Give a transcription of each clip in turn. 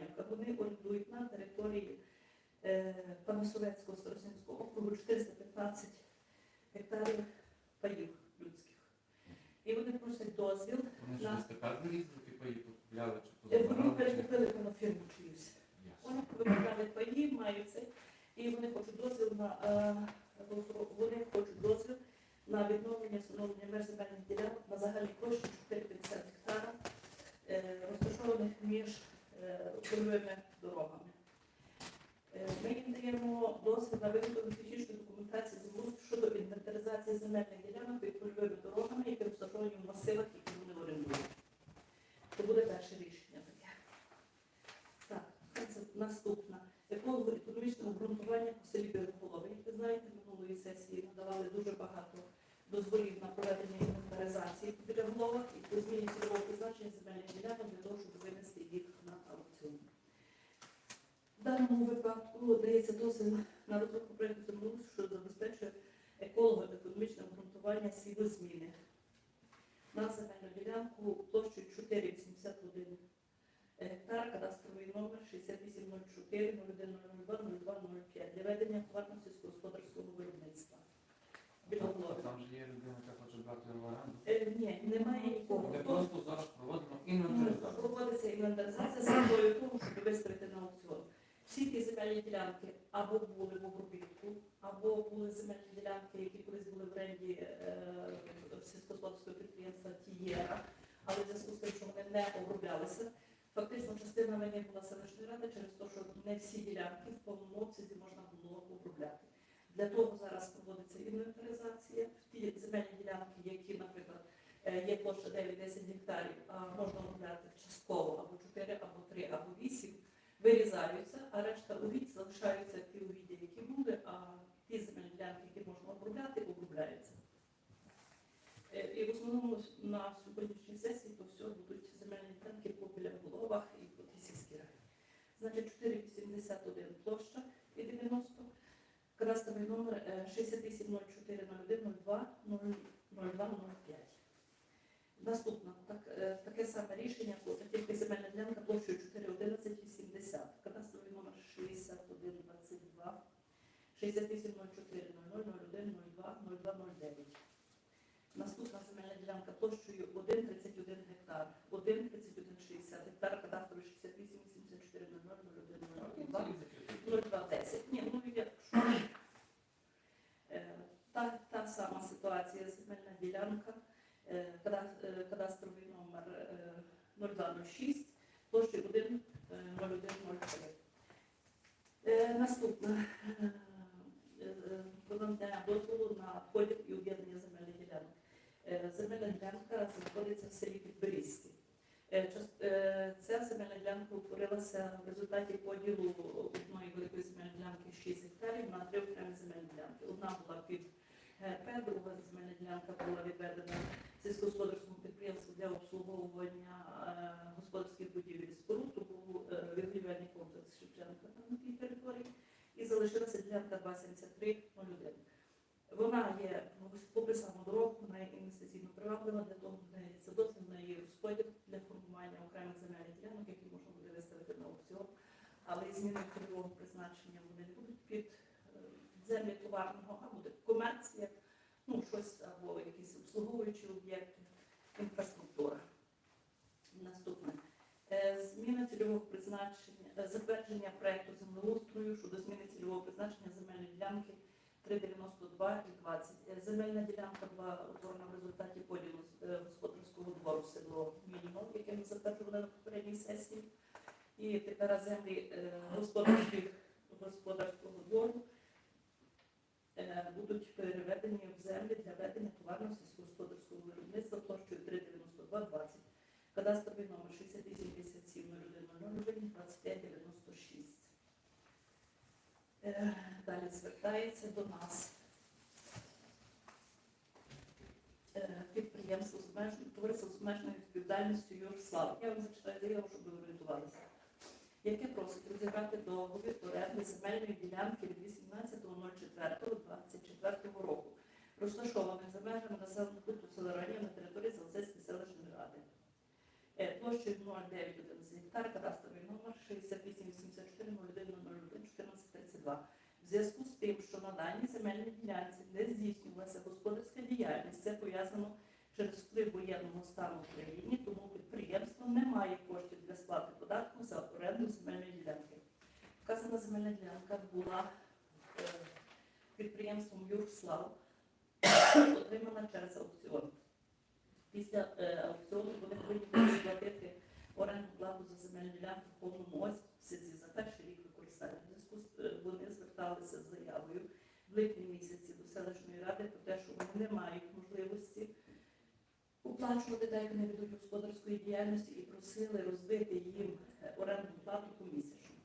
село Вони орендують на території е, Панасовецького Старосинського округу 415 гектарів паїв людських. І вони просять дозвіл. Вони На- ж тепер вирізали, типу, її купляли чи Е, Вони перекупили фірму чиюсь. Вони виробляли паї, мають це, і вони хочуть дозвіл на е, вони хочуть дозвіл на відновлення встановлення меж земельних ділянок на загальній площі 450 гектара, е, розташованих між польовими дорогами. Е, Ми їм даємо дозвіл на виготовлення технічної документації щодо інвентаризації земельних ділянок під польовими дорогами, які розташовані в масивах, які вони орендують. Це буде перше рішення таке. Так, це наступна. Еколого-економічне обґрунтування по селі Білоголови. Як ви знаєте, минулої сесії надавали дуже багато дозволів на проведення інвентаризації по Біляголовах і по зміні цільового призначення земельних ділянок для того, щоб винести їх. В даному випадку дається дозвіл на розробку проєкту землеустрою, що забезпечує еколого-економічне обґрунтування сівозміни на земельну ділянку площею 481 гектар, кадастровий номер 6804 0102 0205 для ведення товарно сільськогосподарського виробництва. Там же є людина, яка хоче брати в оренду. Е, ні, немає нікого. Ми Хто- просто зараз проводимо інвентаризацію. Проводиться інвентаризація з метою того, щоб виставити на аукціон. Всі ті земельні ділянки або були в обробітку, або були земельні ділянки, які колись були в оренді е, сільськогосподарського підприємства Тієра, але в зв'язку з тим, що вони не оброблялися. Фактично частина вини була селищної ради через те, що не всі ділянки в повному обсязі можна було обробляти. Для того зараз проводиться інвентаризація. Ті земельні ділянки, які, наприклад, е, є площа 9-10 гектарів, а можна обробляти частково або 4, або 3, або 8, вирізаються, а решта угідь залишаються ті угіддя, які були, а ті земельні ділянки, які можна обробляти, обробляються. Е, і в основному на сьогоднішній сесії то все будуть земельні ділянки по біля головах і по сільській раді. Значить, 4,81 площа і 90, кадастровий номер е, 670401020205. Наступне ну, так, е, таке саме рішення, тільки земельна ділянка площею 41180, кадастровий номер 6122, 6804 Наступна земельна ділянка площею 1,31 гектар, 1,3160 гектар, кадастровий 6884 001 Ні, ну якщо е, та, та сама ситуація, земельна ділянка кадастровий номер е, 0206, площею 1,0103. Е, Наступне. Е, е, надання дозволу на поділ і об'єднання земельних ділянок. Е, Земельна ділянка знаходиться в селі. Е, е, Ця земельна ділянка утворилася в результаті поділу одної великої земельної ділянки 6 гектарів на три окремі земельні ділянки. Одна була під ГРП, друга земельна ділянка була відведена сільськогосподарському підприємству для обслуговування е, господарських будівель споруд, був е, відгрівельний комплекс Шевченка на тій території, і залишилася ділянка 27301. Вона є попри саму дорогу, вона є інвестиційно приваблива для того, надається дозвіл на її розподіл для формування окремих земельних ділянок, які можна буде виставити на аукціон. Але зміни цільового призначення вони не будуть під е, землі товарного, а буде комерція, ну щось або якісь обслуговуючі об'єкти, інфраструктура. Наступне. Е, Зміна цільового призначення, е, затвердження проекту землеустрою щодо зміни цільового призначення земельної ділянки 392 і 20. Е, Земельна ділянка була утворена в результаті поділу господарського двору село Мінно, яке ми затверджували на попередній сесії. І тепер землі господарських господарського двору будуть переведені в землі для ведення товарно сільськогосподарського виробництва площею 392-20. Кадастровий номер 6857 01 2596. Е, Далі звертається до нас е, підприємство товариство з обмеженою відповідальністю Юрслав. Я вам зачитаю заяву, щоб ви орієнтувалися. Яке просить розіграти договір оренди земельної ділянки від 18.04.24 року, розташованих за межами населеного пункту села Ранів на території Залзецької селищної ради. Е, Площею 0,911 гектар, кадастровий номер 688401011432. В зв'язку з тим, що на даній земельній ділянці не здійснювалася господарська діяльність, це пов'язано через вплив воєнного стану в країні, тому підприємство не має коштів для сплати податку за оренду земельної ділянки. Вказана земельна ділянка була е, підприємством Юрслав, отримана через аукціон. Після е, аукціону вони повинні сплатити оренду плату за земельну ділянку в повному обсязі за перший рік використання. Зв'язку е, вони зверталися з заявою в липні місяці до селищної ради про те, що вони не мають можливості оплачувати так, як вони ведуть господарської діяльності і просили розбити їм е, орендну плату помісячно.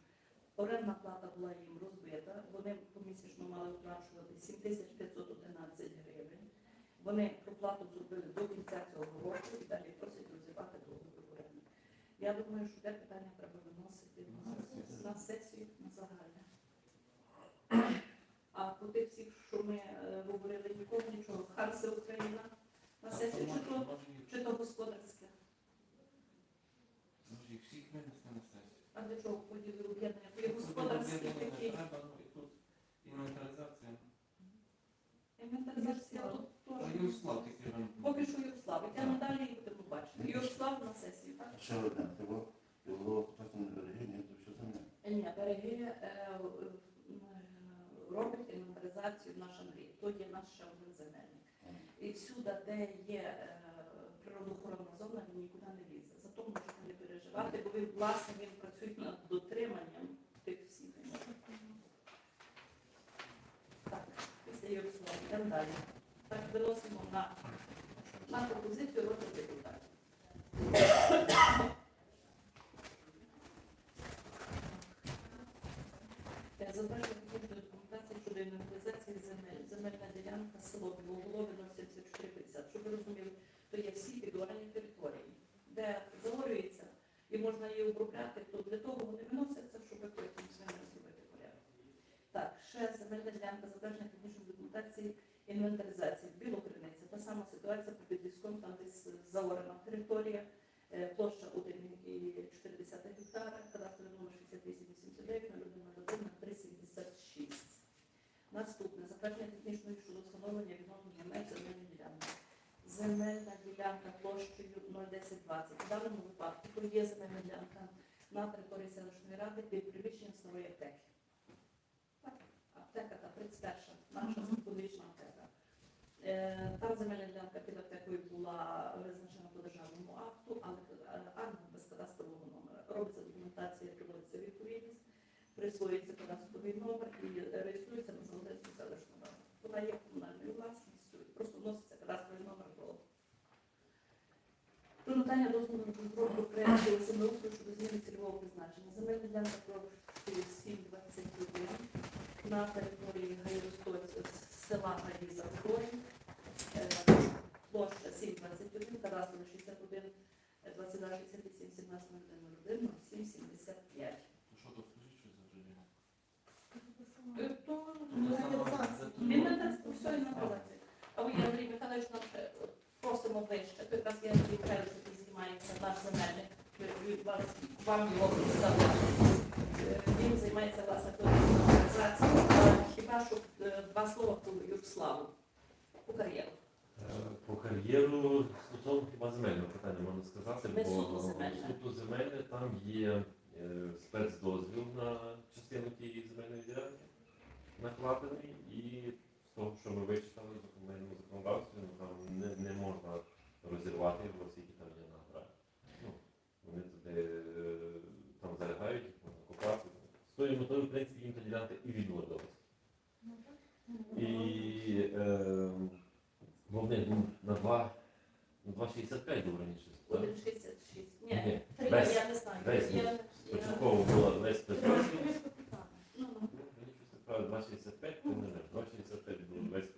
Орендна плата була їм розбита, вони помісячно мали оплачувати 7511 гривень. Вони проплату зробили до кінця цього року і далі просять розірвати договір оренди. Я думаю, що те питання треба виносити На на, сесію. на сесію на загальне. А по тих всіх, що ми е, говорили, нікого нічого. Харси Україна на сесію, чи то, чи то господарське. може, їх всіх винести на сесію. А для чого поділи об'єднання? То є господарські такі. треба, ну, і тут інвентаризація. Інвентаризація тут Поки що Юрслав. Йдемо далі і будемо бачити. Юрслав на сесію, так? Ще одне, це було, це було часом не береги, ні, то що земля. Ні, береги е, е, робить інвентаризацію наш Андрій. То є наш ще один земельник. І всюди, де є е, природоохоронна зона, він нікуди не лізе. Зато можете не переживати, бо він, власне, він працює над дотриманням тих всіх. Так, після Ярослава, йдемо далі. Виносимо на, на пропозицію розгляду депутатів. 1020. У даному випадку продає земельна ділянка на території селищної ради під приміщенням старої аптеки. Аптека та 31 наша студична аптека. Е, там земельна ділянка під аптекою була визначена по державному акту, але е, акт без кадастрового номера. Робиться документація, приводиться відповідність, присвоюється кадастровий номер і реєструється на залежності селищного ради. Вона є комунальною власністю, просто вносить. Надання дозволу на розробку проєкту землеустрою щодо зміни цільового призначення. Земельна ділянка площею 721 на території Гайростольця села Гаїза Зброї. Площа 721, кадастровий 61, 22, 68, 17, 01, 07, 75. То що то скажіть, що за джерело? Е, То Інвентаризація. Інвентаризація. А ви, Андрій Михайлович, нам просимо вище. То якраз я Андрій Михайлович, який займається наш земельник, вам його. Е, Він займається власне. Е, Хіба що е, два слова про Юрславу, по кар'єру. Е, По кар'єру стосовно хіба земельного питання можна сказати, бо суто земельне. суто земельне там є е, спецдозвіл на частину тієї земельної ділянки накладений, і з того, що ми вичитали в законодавстві, ну, там не, не можна розірвати його, оскільки Е, там залягають, їх можна купати. З тою метою, в принципі, їм та ділянка і відводилась. І е, бо був ну, на 2,65 був раніше. так? 1,66. Ні, Ні, весь, я не знаю. Початково була 25. Ну, мені щось так 2,65, то не знаєш, 2,65 було 25.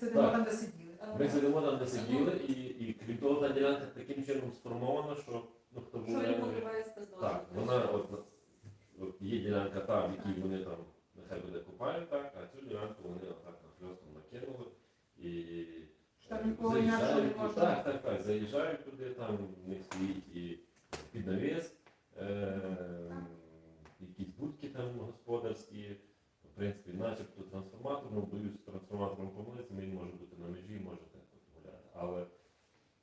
Сидимо Так. там, де сиділи. Ми сидимо там, де сиділи, і, і крім того, та ділянка таким чином сформована, що ну, хто був Що він реально- покриває? Так, вона от, от є ділянка та, в якій вони там нехай буде купають, так, а цю ділянку вони отак нахльостом накинули і Там нікого інакшого не заїжджають, можна. так, так, так, заїжджають туди, там в них стоїть і під навіс, е, якісь будки там господарські, в принципі, начебто трансформатор, ну боюсь з трансформатором помилитися, він може бути на межі, може так гуляти. Але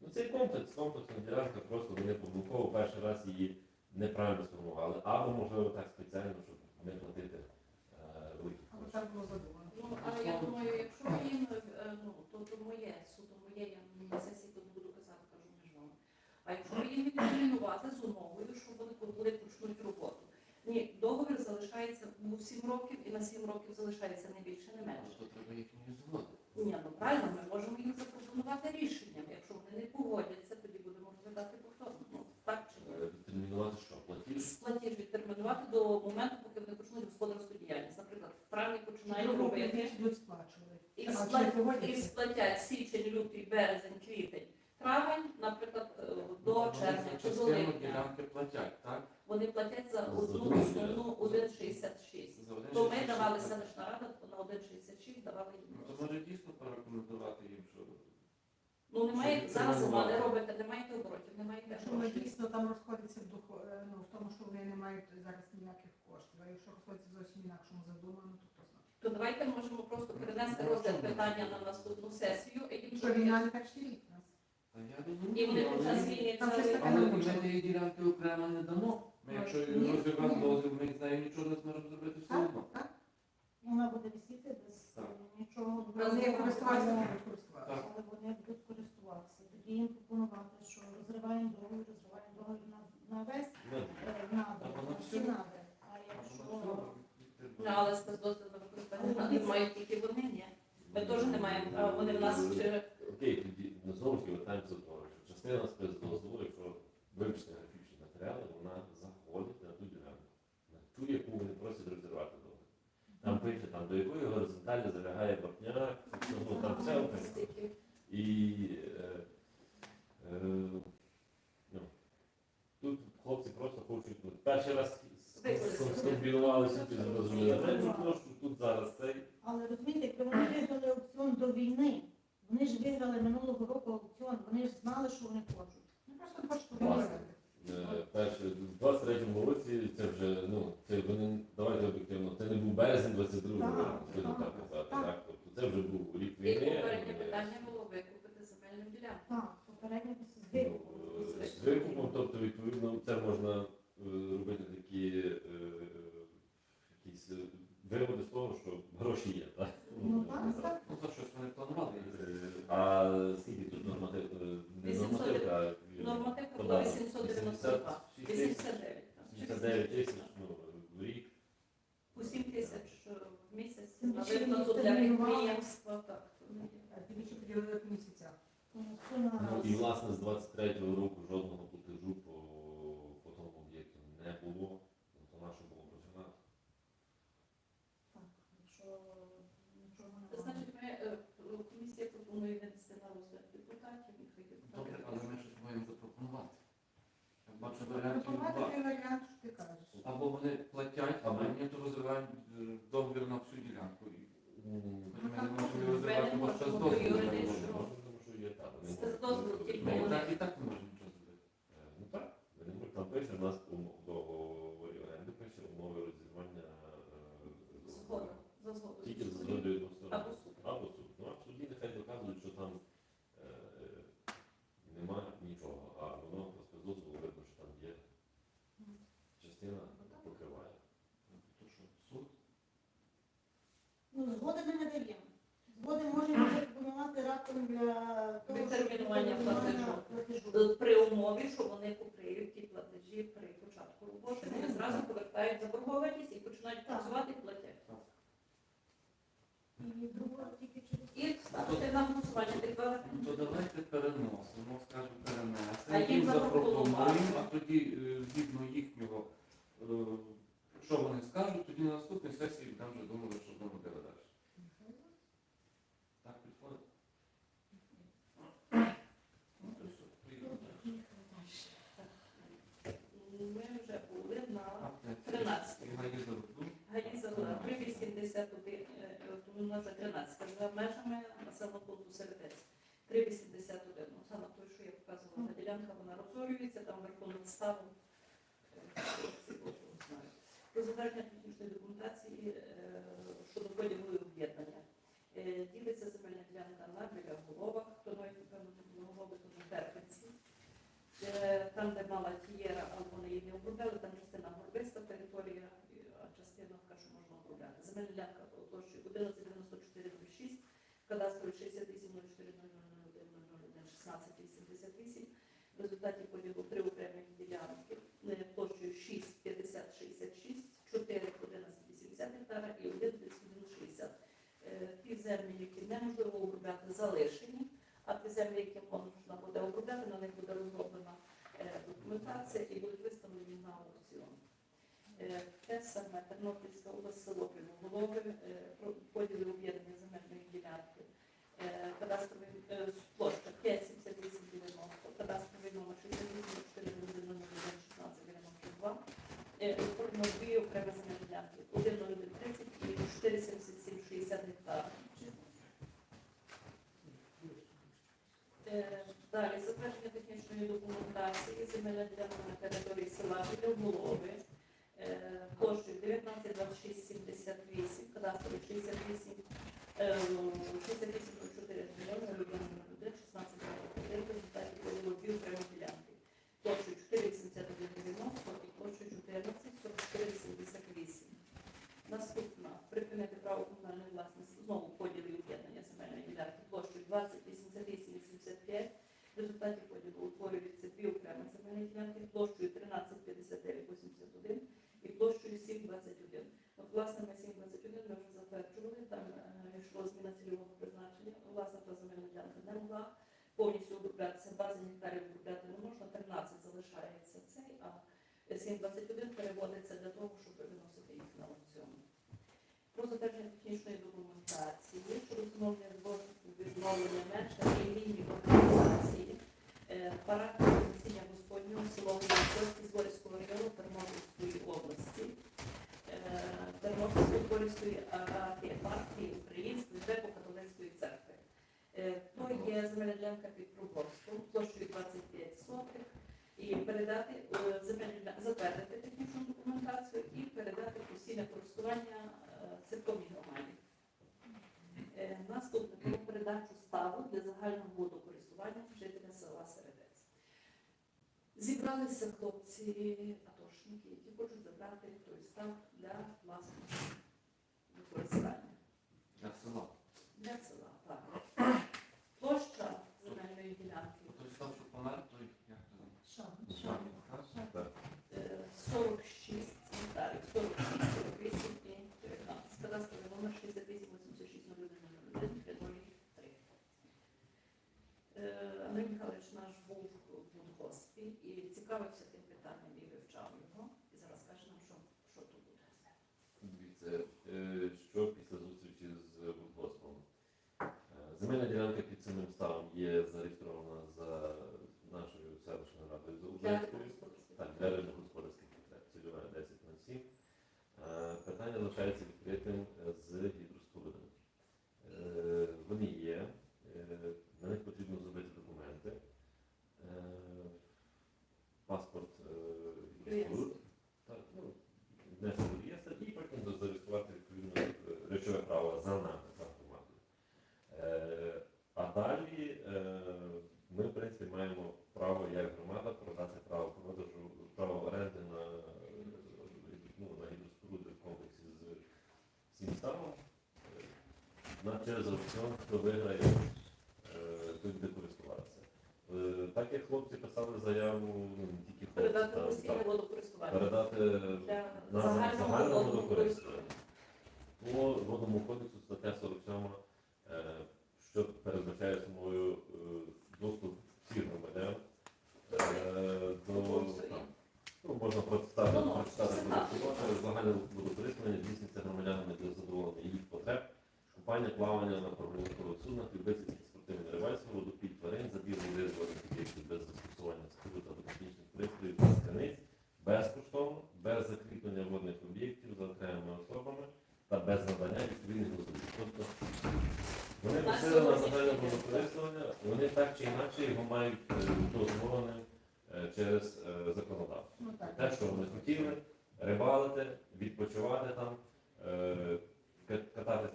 ну, цей комплекс, комплексна ділянка, просто вони помилково перший раз її неправильно сформували. Або, можливо, так спеціально, щоб не платити е, великі Але кошти. так було задумано. Ну, але я думаю, якщо їм, е, ну, то, то моє, суто моє, я на сесії тут буду казати, кажу між вами. А якщо їм відтермінувати з умовою, що вони коли почнуть роботу. Ні, договір залишається ну, 7 років і на 7 років залишається не більше, не менше. То треба їхньої згоди. Ні, ну правильно, ми можемо їм запропонувати рішення. Якщо вони не погодяться, тоді будемо розглядати повторно. Ну, так чи ні? Е, Відтермінувати що? Платіж? Платіж відтермінувати до моменту, поки вони почнуть господарську діяльність. Наприклад, в травні починають робити. будуть сплачувати. І А чи сплатять, і погодяться? сплатять січень, лютий, березень, квітень, травень, наприклад, е, до червня чи до Частину липня. ділянки платять, так? Вони платять за одну основну 1,66. То ми давали селищна рада, то на 1,66 давали Ну, їм. то може дійсно порекомендувати їм, що Ну немає зараз не відтермінувати. робите, не маєте оборотів, не маєте Якщо вони дійсно там розходяться в духу, е, ну, в тому, що вони не мають зараз ніяких коштів, а якщо розходяться зовсім інакшому задумано, то хто знає. То давайте можемо просто перенести розгляд питання на наступну сесію, і їм Що війна не перший рік у нас. Та я і вони під час але війни Там це щось таке але ми почали. тієї ділянки окремо не дамо. Ми якщо Ні, ні. дозвіл, ми з нею нічого не зможемо зробити все одно. так. Вона буде висіти без Так. е, нічого. Але вони як користуватися, не будуть користуватися. Так. Але вони будуть користуватися. Тоді їм пропонувати, що розриваємо договір, розриваємо договір на, на весь Ну, е, надр, на всі всю. надри. А якщо Ну, але спецдозвіл на використання надр мають тільки вони, ні. Ми теж не маємо права, вони в нас ще Окей, тоді ну, знову ж таки вертаємося до того, що частина спецдозволу, якщо вивчити графічні матеріали, вона заходить на ту ділянку, на ту, яку вони просять розірвати договір. Там пише, там, до горизонталі залягає вапняк, ну, там все І е, е, ну, тут хлопці просто хочуть, ну, перший раз Використати. скомбінувалися, ти зрозуміли меншу площу, тут зараз цей. Але розумієте, якби вони виграли аукціон до війни, вони ж виграли минулого року аукціон, вони ж знали, що вони хочуть. Ну, просто не хочуть Власне. подивитися. Е, Перше, в 23-му році це вже, ну, це вони, давайте об'єктивно, це не був березень 22-го Так, року, будемо так, так казати, так. так? Тобто це вже був рік І війни. попереднє е, питання було викупити земельну ділянку. Так, попередньо з ну, викупу. е, З викупом, тобто, відповідно, це можна е, робити такі е, якісь е, виводи з того, що гроші є, так? Ну так, так. Ну, за щось вони планували. Е, А скільки тут норматив, е, не 800 нормативка, а е, Нормативка була податок? 892. 86 тисяч, 89. так. 69 тисяч ну, в рік. По 7 тисяч е, в місяць Тим на більше виплату він для термінував. підприємства. Так, то не є. А Тобі ще поділили по місяцях. Ну, це на Ну раз. і власне з 23-го року жодного платежу по, по тому об'єкту не було, то наше було починати. Так, якщо нічого Це немає. Значить, ми, е, комісія пропонує винести на розгляд депутатів. і хай Добре, депутати але ми щось маємо запропонувати. Я бачу варіантів Пропонувати два. той варіант, що ти кажеш. Або вони платять, або ні, то розривають е, договір на всю ділянку. І М, Ми так не можемо Ми розривати, не бо можемо, це бо дозвіл. юридично. не Може, тому що є так. вони Спецдозвіл можуть. тільки можуть. вони. Ну, і так, і так не можемо нічого зробити. Е, Ну так, вони можуть, там пише у нас у договорі оренди, пише умови розірвання е, Згода. За згодою. Тільки з згодою двох сторон. Або суд. Або суд. Ну а в суді нехай доказують, що там е, немає нічого, а воно просто дозволу видно, що там є частина покриває. То що, суд? актом для того, щоб Відтермінування відтермінування платежу. платежу. При умові, що вони покриють ті платежі при початку роботи. Вони зразу повертають заборгованість і починають Так. працювати і платять. І друга тільки через І ставити на голосування декларацію. Ну, То давайте переносимо, скажімо, А перенесемо, їм їм запропонуємо, запропонувати. а тоді е, згідно їхнього, е, що вони скажуть, тоді на наступній сесії там вже думали, що воно буде далі. Так підходить? Ну, то все, поїхали далі. Ми вже були на 13. І гаї за руку. Гаїза 381, е, тому вона вже 13, за межами населеного пункту Середець. повторюється, там верховна става. Про затвердження технічної документації е, щодо поділу об'єднання. Е, ділиться земельна ділянка на біля головах, хто має голови, то на терпиці. Е, там, де мала тієра, або не її не обробляли, там частина горбиста територія, а частина така, що можна обробляти. Земельна ділянка площі 1194,06, кадастрові 68040001, саме Тернопільська область, село Кривоголове, е, поділи об'єднання земельної ділянки, Е, кадастровий е, площа 57890, кадастровий номер 68 Оформлено дві окремі земельні ділянки, 10130 і 47760 гектарів. Е, Далі затвердження технічної документації земельна ділянка на території села Білоголови площею 192678, кадастровий 68, е, 6804 мільйони, 01 16 в результаті поділу дві окремі ділянки. Площею 48190 і площею 14 4488. Наступна припинити право комунальної власності знову поділі об'єднання земельної ділянки площею 20 88 85. В результаті поділу утворюються дві окремі земельні ділянки площею 13 59 81 і площею 7 21. От, власне, ми 7 21 ми вже затверджували, там е, йшло зміна цільового призначення. Власне, та земельна ділянка не могла повністю оброблятися, 20 гектарів обробляти не можна, 13 залишається цей, а 721 переводиться для того, щоб виносити їх на аукціон. Про затвердження технічної документації щодо встановлення збору відновлення меж та лінії організації е, парадного носіння Господнього село Волосовське з Борського району Тернопільської області. Е, Тернопільської Борської епархії Української греко-католицької церкви. Е, То є земельна ділянка під Проборством площею 25 сотих і передати е, затвердити технічну документацію і передати постійне користування е, церковній громаді. Наступне про передачу ставу для загального водокористування жителя села Середець. Зібралися хлопці атошники, які хочуть забрати той став для власного використання. Для села. Для села, так. Площа земельної ділянки Той став, що помер, той як то там? що? Шарик, так? Так. е, 46 гектарів, 46, 48 і 19. Кадастровий номер 68 86 01 3. Андрій Михайлович наш був в Будгоспі і цікавився тим питанням і вивчав його. І зараз каже нам, що, що тут буде. Дивіться, е, що після зустрічі з Будгоспом. Е, Земельна ділянка під цим ставом є зареєстрована за нашою селищною радою за Узбекською. Так, для рибогосподарських потреб. Цільове 10 на 7. Е, Питання залишається відкритим на через аукціон, хто виграє, е, буде користуватися. Е, так як хлопці писали заяву, ну, не тільки хлопці, Передати та- постійне передати на загального загального водокористування. По водному ході.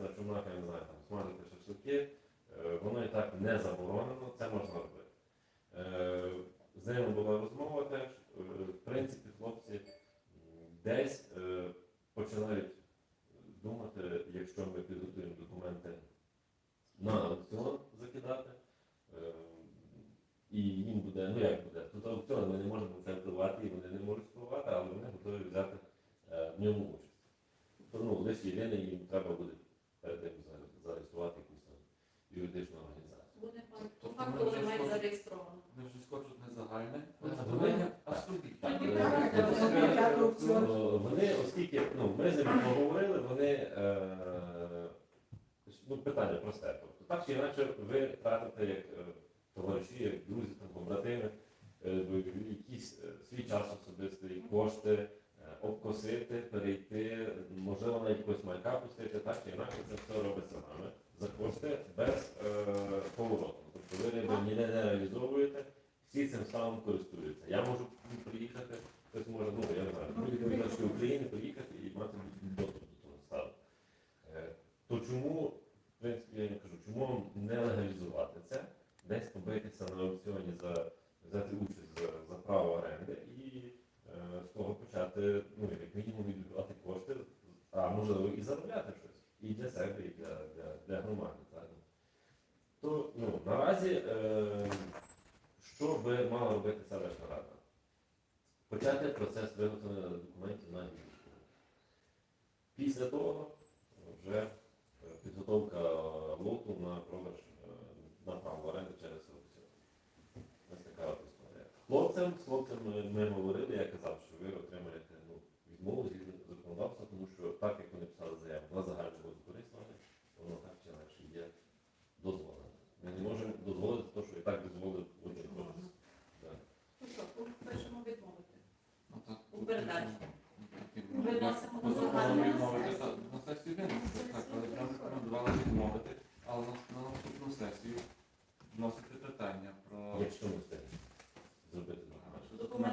На човнах, я не знаю, там, смажити шашлики, е, воно і так не заборонено, це можна робити. Е, З ними була розмова теж. Е, В принципі, хлопці десь починають думати, якщо ми підготуємо документи на аукціон закидати. І їм буде, ну як буде, тут аукціон, ми не можемо це впливати, і вони не можуть впливати, але вони готові взяти в ньому участь. Тобто, ну, лише єдине, їм треба буде перед тим зареєструвати якусь там юридичну організацію. Вони по факту вже мають зареєстровано. Вони вже скочуть не загальне а аукціон. е, Вони, оскільки ну, ми з ними поговорили, вони е, ну, питання просте. Тобто, так чи інакше ви тратите як е, товариші, як друзі, там, побратими, е, якийсь свій час особистий, кошти, обкосити, перейти, можливо, навіть якось майка пустити, так чи інакше це все робиться нами за кошти без е, повороту. Тобто ви риби ніде не реалізовуєте, всі цим ставом користуються. Я можу приїхати, хтось може, ну я не знаю, будь-якої точки України приїхати і мати доступ до того ставу. Е, То чому, в принципі, я не кажу, чому вам не легалізувати це, десь побитися на аукціоні за взяти участь за, за право оренди з того почати, ну, як мінімум відбивати кошти, а можливо і заробляти щось. І для себе, і для, для, для громади. Так? То ну, наразі, е, що би мала робити селищна рада? Почати процес виготовлення документів на англійську. Після того вже е, підготовка лоту на продаж е, на право оренди через аукціон. Ось така от Хлопцям, з хлопцями ми говорили, я казав, що ви отримаєте ну, відмову згідно законодавства, тому що так як вони писали заяву на загальне водокористування, воно так чи інакше є дозволене. Ми не можемо дозволити те, що і так дозволив один. Так. Ну що, пункт пишемо відмовити. Ну, так, У передачі. Виносимо ну, загальне. відмовити, та- На сесію виносити, так, але прямо рекомендували відмовити, але на, на наступну сесію вносити питання про... Якщо ми встигнемо зробити Ага, нормально. що Документи документи не Ну, робляться. Е,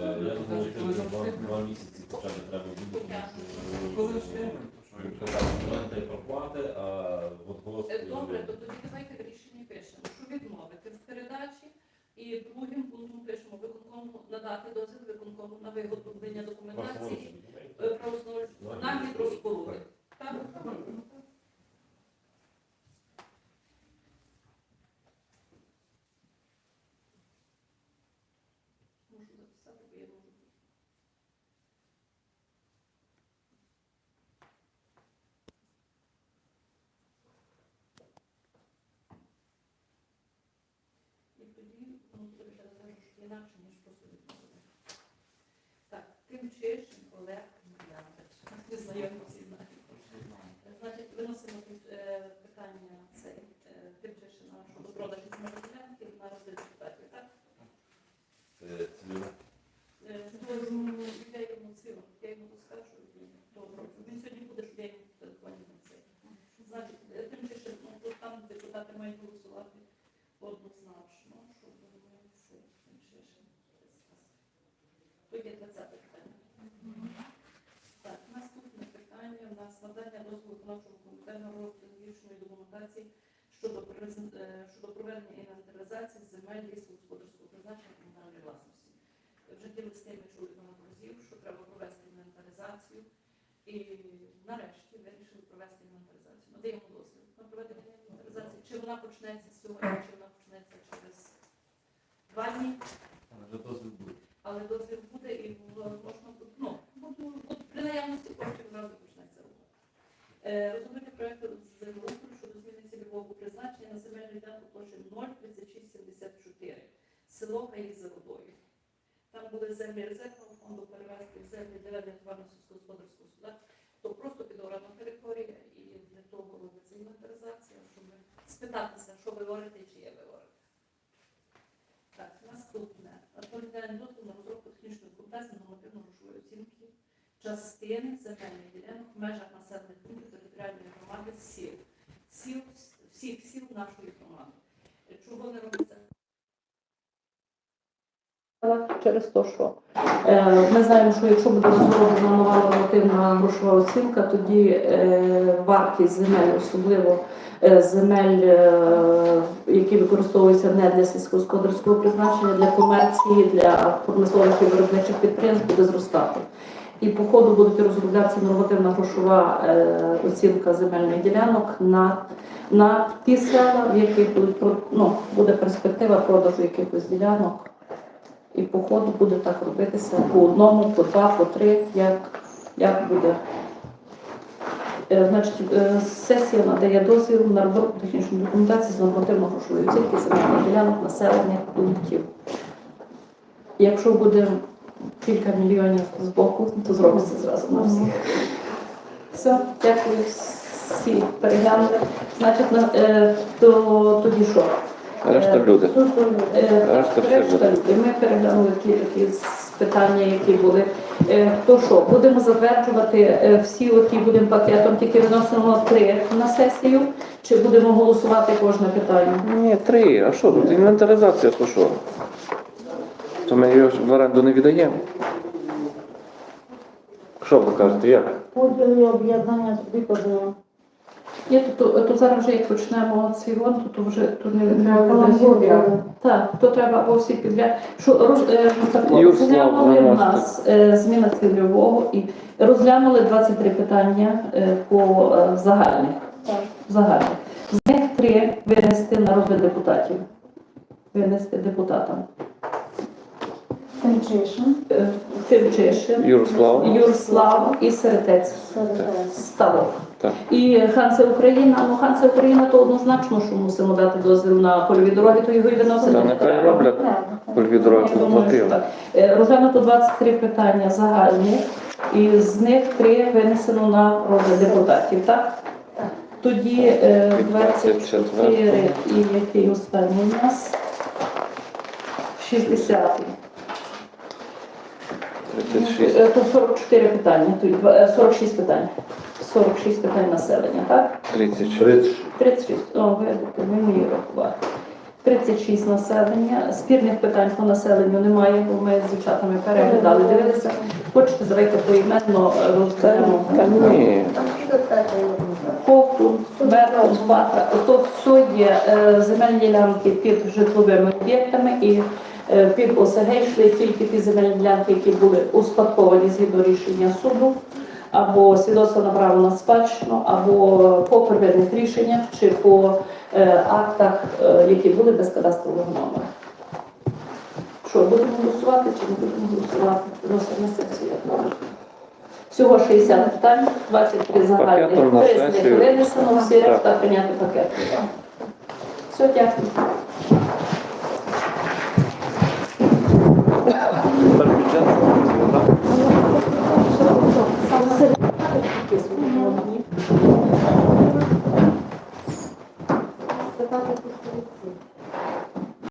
Я Ну, думаю, що два, два місяці хоча б треба буде. не- Коли встигнемо, то що. Документи проплати, а от голос... Е, Добре, то тоді давайте в рішенні пишемо, що відмовити в передачі. І другим пунктом пишемо виконкому надати дозвіл виконкому на виготовлення документації е, про основу на гідроспоруди. Так? Можу записати, бо я можу. І тоді, ну, інакше, ніж просто відмовити. Так, тим чишин Олег Мільянович. Не знайомі всі знають. Значить, виносимо під- е, питання цей е, Тимчишина щодо продажу земельної ділянки на розгляд депутатів, так? Е, Я йому цілу, я йому скажу, добре. Він сьогодні буде, я йому телефоні на це. Значить, е, Тимчишин, ну, там депутати мають голосувати виконавчого комітету розвитку документації щодо е, щодо проведення інвентаризації земель лісогосподарського призначення комунальної власності. Е, вже ті листи ми чули на що треба провести інвентаризацію. І нарешті вирішили провести інвентаризацію. Надаємо дозвіл на проведення інвентаризації. Чи вона почнеться сьогодні, чи вона почнеться через два дні? Але дозвіл буде. Але дозвіл буде і можна ну, при наявності коштів зразу. Е, Розробити проєкт землеустрою щодо зміни цільового призначення на земельний ділянку площі 03674, село Каї за водою. Там були землі резервного фонду перевести в землі для ведення товарно-сільськогосподарського суда, то просто підорана територія і для того робиться інвентаризація, щоб спитатися, що ви говорите і чи є ви говорите. Так, наступне. Наполітання дозволу на розробку частини земельних ділянок в межах населених пунктів територіальної громади сіл. Сіл, всіх сіл нашої громади. Чого не робиться? Через те, що е, ми знаємо, що якщо буде розроблена нова нормативна грошова оцінка, тоді е, вартість земель, особливо е, земель, е, які використовуються не для сільськогосподарського призначення, для комерції, для промислових і виробничих підприємств, буде зростати. І по ходу будуть розроблятися нормативна грошова е, оцінка земельних ділянок на, на ті села, в яких будуть ну, буде перспектива продажу якихось ділянок. І по ходу буде так робитися по одному, по два, по три, як, як буде. Е, Значить, е, сесія надає дозвіл на розробку технічної документації з нормативно-грошової оцінки земельних ділянок населених пунктів. Якщо буде кілька мільйонів з боку, то зробиться зразу на всіх. Все, дякую, всі переглянули. Значить, на- е, то тоді що? Решта люди. Е, Решта все решта буде. люди. Ми переглянули ті такі з- питання, які були. Е, То що, будемо затверджувати е, всі оті будемо пакетом, тільки виносимо три на сесію, чи будемо голосувати кожне питання? Ні, три. А що тут? Інвентаризація, то що? То ми його в оренду не віддаємо. Що ви кажете, як? Поділи об'єднання собі поділимо. Ні, то, то, то зараз вже як почнемо цей рон, то, то вже то не буде. буде. Так, то треба або всі підряд. Що роз, е, так, Юрслав, розглянули в нас е, зміна цільового і розглянули 23 питання е, по е, загальних. Так. загальних. З них три винести на розгляд депутатів. Винести депутатам. Тимчишин, Е, Тимчишин, Юрослав? Юрслав і Серетець. Середець. Ставок. Так. І Ханце Україна, ну Ханце Україна то однозначно, що мусимо дати дозвіл на польові дороги, то його і виносити. Та не нехай роблять польові дороги Я думаю, що платили. так. Е, Розглянуто 23 питання загальні, і з них три винесено на розгляд депутатів, так? Тоді е, І 24 24. і який останній у нас? 60. 36. Е, То 44 питання, то й два- е, 46 питань. 46 питань населення, так? 36. 36. О, видите, ви мої рахувати. 36 населення. Спірних питань по населенню немає, бо ми з дівчатами переглядали, дивилися. Хочете, давайте поіменно е, розглянемо. Ні. Ковтун, Беркут, Батра. То все є е, земельні ділянки під житловими об'єктами і під ОСГ йшли тільки ті земельні ділянки, які були успадковані згідно рішення суду, або свідоцтво на право на спадщину, або по первинних рішеннях чи по е, актах, е, які були без кадастрового номера. Що, будемо голосувати чи не будемо голосувати? Виносимо на сесію. як. Всього 60 питань, 23 загальні, Пакетом 3 з них винесено, всі решта прийняти пакет. Все, дякую. Спитати